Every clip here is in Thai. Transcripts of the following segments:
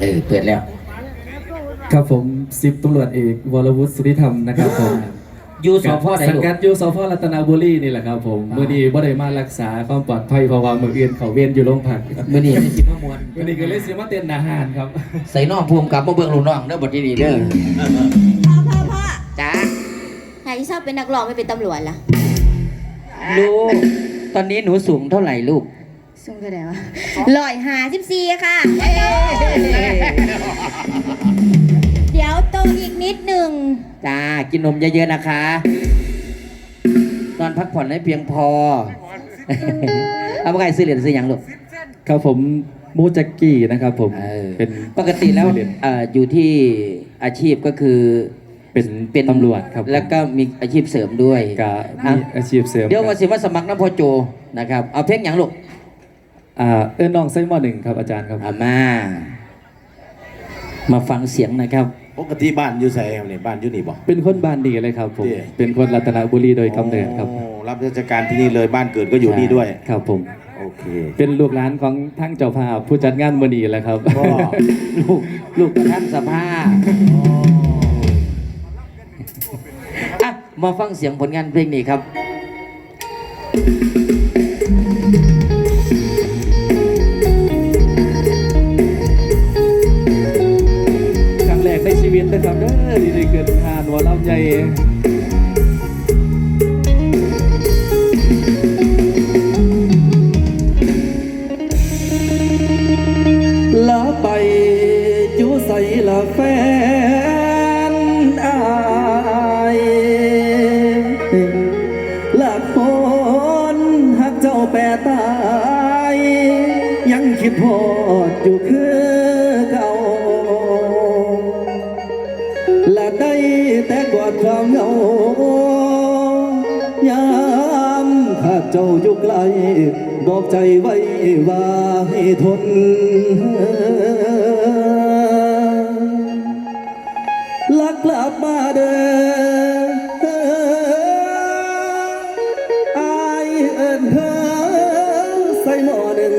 เออเปิดแล้ว ครับผมสิบตำรวจเอกวรวุฒิสุริธรรมนะครับผมอยู่สพไหนสังลูก กัดอยู่สพรัตนบุรีนี่แหละครับผมอ่า มื่อนี้บ่ได้มารักษาความปลอดภัยเพราะว่ามืออื่นเขาเวียนอยู่โรงพักมื่อนี้เป็นสิบมวนมื่อนี้ก็เลยเสียมาเต้นอาหารครับ ใส่น้องภูมิกับมาเบิ่งลูกน้องเด้อบทนี้เด้อพ่อพ่อพ่อจ้าใครชอบเป็นนักร้องไม่เป็นตำรวจล่ะ ลูก ตอนนี้หนูสูงเท่าไหร่ลูก สูงเท่าไหร่วะร้อยหาสิบสี่ค่ะ เดี๋ยวโตอีกนิดหนึ่งจ้า กินนมเยอะๆนะคะ นอนพักผ่อนให้เพียงพอ เอาไปใครซื้อเหรียญซื้อหยังลูก ครับผมมูจักกี้นะครับผมเออ เป็นปกติแล้วซื้อเหรียญเอ่ออยู่ที่อาชีพก็คือเป็นเป็นตำรวจครับผมแล้วก็มีอาชีพเสริมด้วย กะมีอาชีพเสริมเดี๋ยวคมารับสิว่าสมัครน้ำพอโจนะครับ เอาเพลงหยังลูก อ่าเอิ้นน้องไส้หม้อหนึ่งครับอาจารย์ครับ อามามาฟังเสียงนะครับ ปกติบ้านอยู่ไสครับเนี่ยบ้านอยู่นี่บ่ เป็นคนบ้านดีเลยครับผม ดี เป็นคนรัตนบุรีโดยกำเนิดครับโอ้รับราชการที่นี่เลยบ้านเกิดก็อยู่นี่ด้วย ครับผม โอเค เป็นลูกหลานของทั้งเจ้าภาพผู้จัดงานมือนีแหละครับ ก็ ลูกลูกประท่านสภาอะมาฟังเสียงผลงานเพลงนี้ครับ นชีวิตนะครับเด้อที่ได้เกิดทานหัวลำใหญ่ลาไปอยู่ใส่ละแฟนอายละคนหักเจ้าแปรตาย ยังคิดพอดอยู่คือ เหงายามข้าเจ้าอยู่ไกล บอกใจไว้ว่าให้ทน ลักกลับมาเด้ออายเอินเธอใส่หม้อหนึ่ง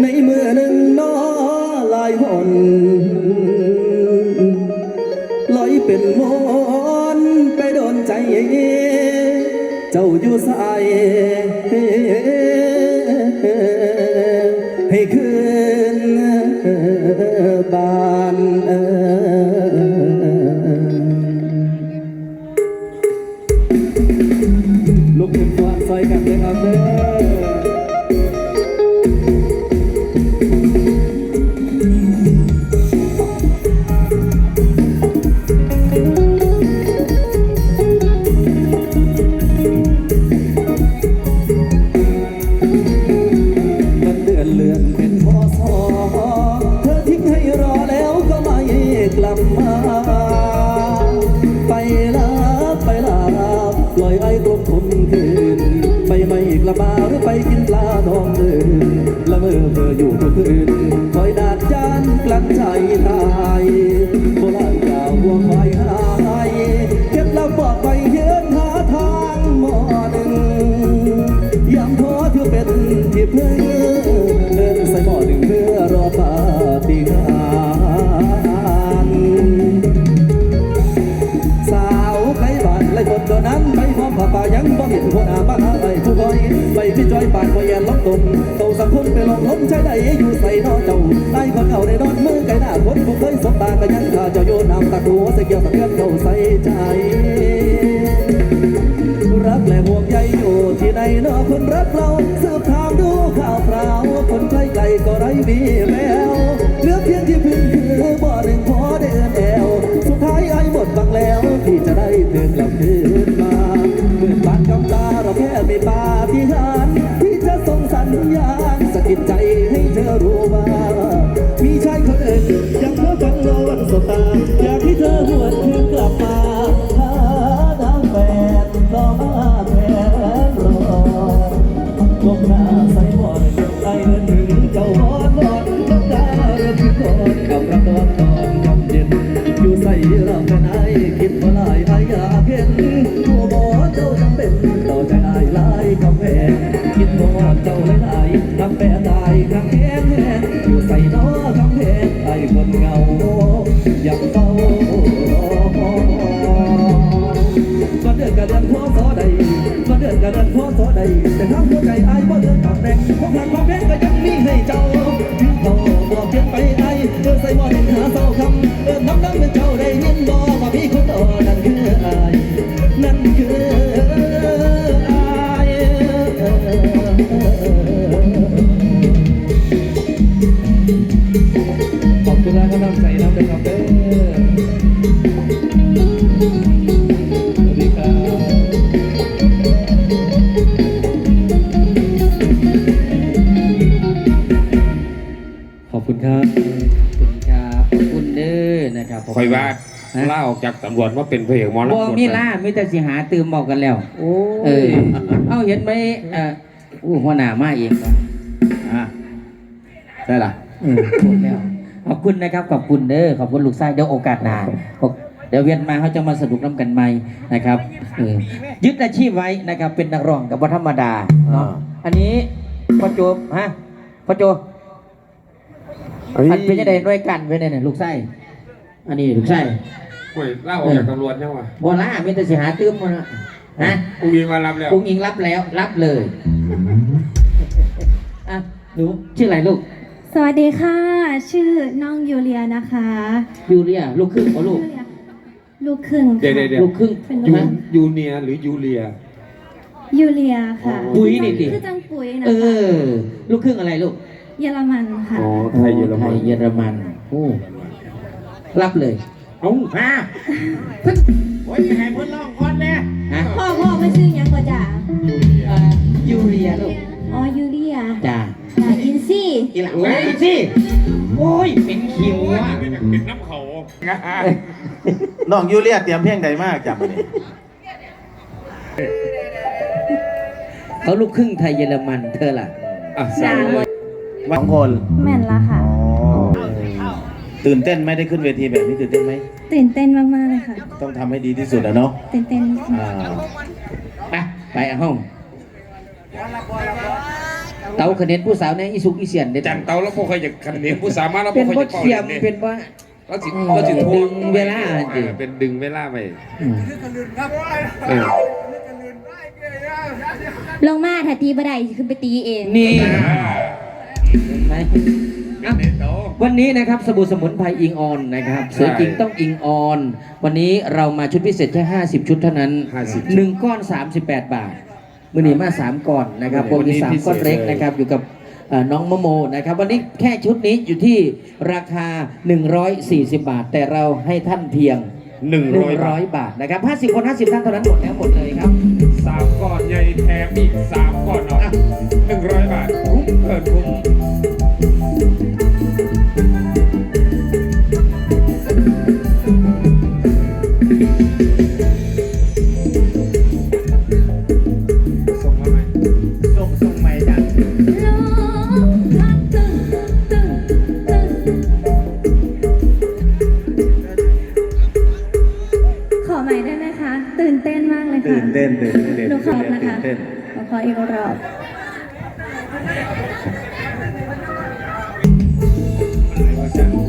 ในมือหนึ่งนอลายหน เจ้าอยู่สายให้คื ละ ลงล้มใช้ได้อยู่ใส่นอเจ้าไอ้คนเอาได้นอนมือไก่หน้าคนผู้เคยสบตาก็ยังข้าเจ้าโยนน้ำตาหัวใส่เกี่ยวตะเกียบเข้าใส่ใจ รักและห่วงใยอยู่ที่ใดเนอคนรักเราสืบถามดูข่าวคราวคนใกล้ไกลก็ไร้วีแววเหลือเพียงที่พึ่งคือบ่อหนึ่งพอได้เอ็นแอวสุดท้ายไอ้หมดบังแล้วที่จะได้เธอกลับคืนมาเมื่อบานกำตาเราแค่ไมีปา ดือนกับแรงความรักคว อยว่าล่าออกจากตำรวจว่าเป็นพระเอกหมอลำบ่มีล่ามีแต่สิหาตื่มบอกกันแล้วโอ้เออเอาเห็นไหมเอ่ออู้หัวหน้ามาเองวะอะใช่ล่ะเออพูดแล้วขอบคุณนะครับขอบคุณเด้อขอบคุณลูกชายเดี๋ยวโอกาสหน้าเดี๋ยวเวียนมาเขาจะมาสนุกน้ำกันใหม่นะครับเออยึดอาชีพไว้นะครับเป็นนักร้องกับว่าธรรมดาเนาะอ่าอันนี้พ่อโจฮะพ่อโจอันเป็นยังไงด้วยกันเป็นยังไงลูกไส้ อันนี้ลูกไส้โอ้ยล่าออกจากตำรวจยังวะบอล่ามีแต่สิหาตื้มมานะฮะกูยิงมารับแล้วกุ้งยิงรับแล้ว รับเลยอะหนูชื่ออะไรลูก สวัสดีค่ะ ชื่อน้องยูเลียนะคะยูเรียลูกครึ่งเหรอลูก ลูกครึ่งเดี๋ยวค่ะเดี๋ยวเดี๋ยวลูกครึ่งเป็นยูฮะยูเนียหรือยูเลียยูเลียค่ะปุ๋ยนี่ดิคือจังปุ๋ยนะเอคะอลูกครึ่งอะไรลูก เยอรมันค่ะ อ๋อไทยเยอรมันไทยเยอรมันโอ้ รับเลยเอ้าฮะโอ้ยยังไงเพิ่นร้องก่อนแน่ฮะพ่อพ่อไม่ชื่อหยังก็จ่าเอ่อยูเรียลูกอ๋อยูเลียจ้าจ่าอินซี่อีหลังโอ้ยสิโอ้ยเป็นคิวอะเป็นน้ำเขาน้องยูเลียเตรียมเพลงใดมากจำมาเนี่ยเขาลูกครึ่งไทยเยอรมันเธอล่ะอะจ่าสั่งเลยสองคนแม่นละค่ะอ๋อ ตื่นเต้นไหมได้ขึ้นเวทีแบบนี้ตื่นเต้นไหมตื่นเต้นมากๆเลยค่ะ ต้องทำให้ดีที่สุดอะเนาะตื่นเต้นอ่าไปไปเอาห้องเตาคะแนนผู้สาวในอีสุกอีเสียนเด็ดจันเตาแล้วพวกใครจะคันเน้นผู้สามารถแล้วพเป็วนกใครบ่จะเป่าเทียมเล่นเป็นบ่แล้วสิอืมก็สิทวดึงเวลาจริงอ่เป็นดึงเวลาไปอืมเออลงมาถ้าตีบ่ได้ขึ้นไปตีเอง นี่เห็นไหม อะเน้นโต วันนี้นะครับสบู่สมุนไพรอิงออนนะครับสวยจริงต้องอิงออน วันนี้เรามาชุดพิเศษแค่ 50 ชุดเท่านั้น50หนึ่งก้อน 38 บาทมือนี้มา3ก้อนนะครับวัปนกนี้ติสามพิเศษก้อนเล็กเลยนะครับอยู่กับเอ่อน้องมะโมนะครับ วันนี้แค่ชุดนี้อยู่ที่ราคา 140 บาท แต่เราให้ท่านเพียงหนึ่งร้อยบาท100 บาทนะครับ50 คน 50 ท่านเท่านั้นหมดแล้วหมดเลยครับสาม ก้อนใหญ่แถมอีกสามก้อนเนาะหนึ่งร้อยบาทคุ้มเกินคุ้ม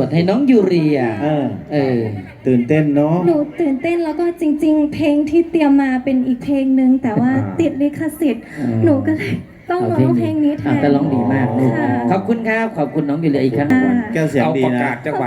ว่าบอกเคยจะคิดเหลือวดให้น้องยูเรีย เออเออ ตื่นเต้นเนาะ หนูตื่นเต้นแล้วก็จริง ๆ เพลงที่เตรียมมาเป็นอีกเพลงหนึ่งแต่ว่าอ่า ติดลิขสิทธิ์ อืม หนูก็เลยต้องร้องเพลงนี้แทอะน แต่ร้องดีมากลูกค่ะ ขอบคุณครับ ขอบคุณน้องยูเรียอีกครั้งค่ะแก้วเสียงเอาดีประนะ กาศจังหวัด